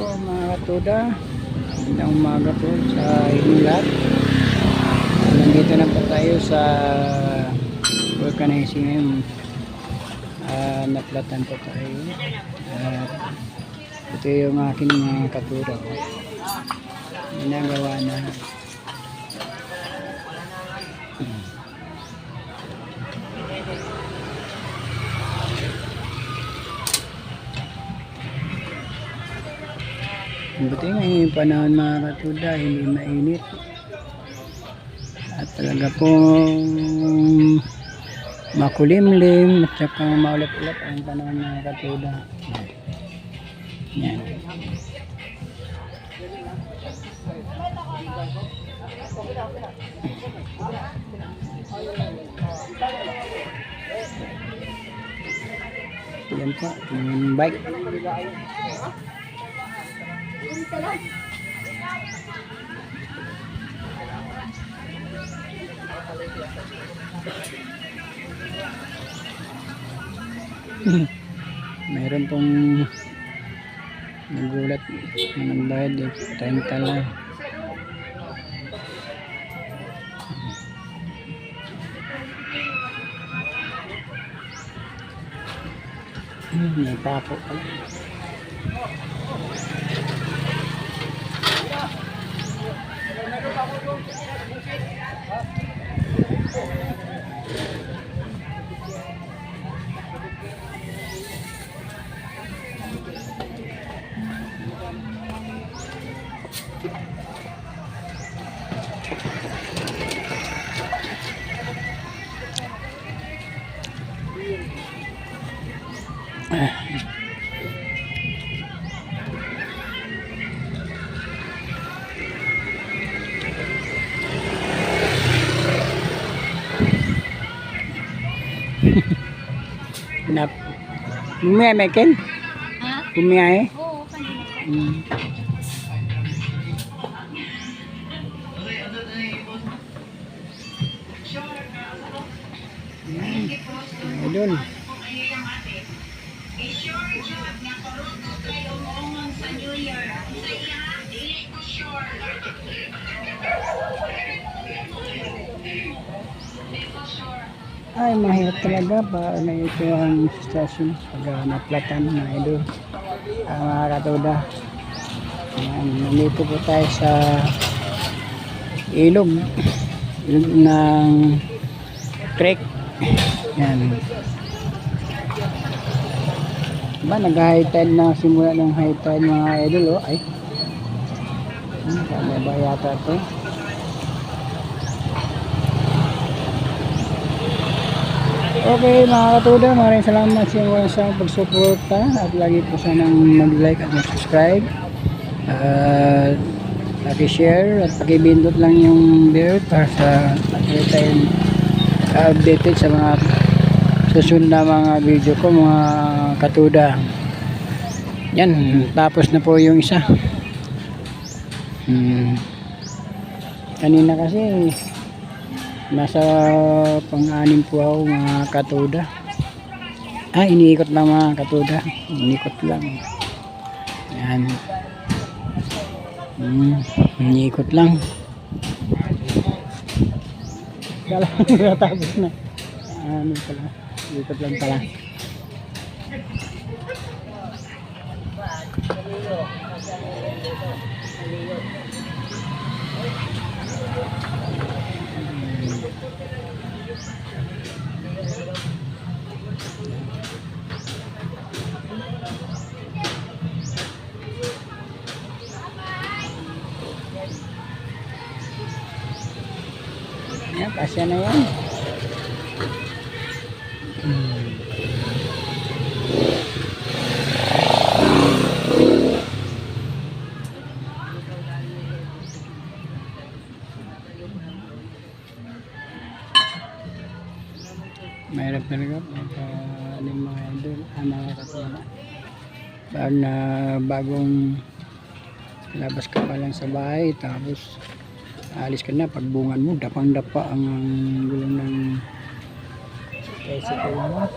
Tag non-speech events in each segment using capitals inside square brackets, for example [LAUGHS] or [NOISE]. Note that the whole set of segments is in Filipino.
po mga katuda. Magandang umaga po sa inyong. Nandito na po tayo sa vulcanizing ngayon. Ah, naplatan po tayo. At ito yung aking mga katuda. Ginagawa na. Buti nga yung panahon mga katuda, hindi mainit. At talaga pong makulimlim at saka maulap-ulap ang panahon mga katuda. Yan. Yan po, yung bike. [LAUGHS] Mayroon pong nagulat na nagbayad eh. 30 lang. Hmm, May tapo pala. Nap. Bumiyay may ken? Ha? Bumiyay? Oo, kanina. Hmm. Idol. Ay, mahirap talaga pa na ito ang sitwasyon pag uh, naplatan na idol. Ang mga katuda. Ayan, nandito po tayo sa ilog. Ilog ng creek. Yan. Ba, nag-high tide na simula ng high tide mga idol, oh. Ay. Hmm, tama ba yata to? Okay mga katuda, maraming salamat sa inyo sa pagsuporta at lagi po sanang mag-like at mag-subscribe. At paki-share at paki-bindot lang yung bell para sa tayong updated sa mga susunod na mga video ko mga katuda. Yan, tapos na po yung isa. Hmm. Kanina kasi Nasa pang-anim po ako mga katuda. Ah, iniikot lang mga katuda. Iniikot lang. Yan. Hmm, iniikot lang. Kala [LAUGHS] natapos na. Ano pala. Iniikot lang pala. Yan, kasya na yan. Mahirap talaga pagka ano yung mga idol, ah, mga katulad. Pag na bagong labas ka pa lang sa bahay, tapos alis ka na, pagbungan mo, dapang-dapa ang, ang gulong ng tricycle mo.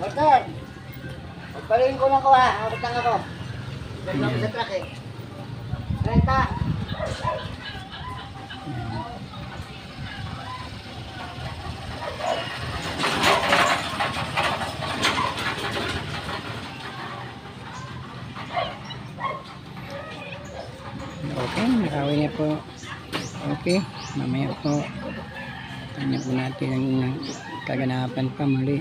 Bakar! Paluin ko lang ko ha. Abot lang ako. Ganda ko sa truck eh. Renta. Okay, nakawin niya po. Okay, mamaya po. Kanya po natin ang kaganapan pa muli.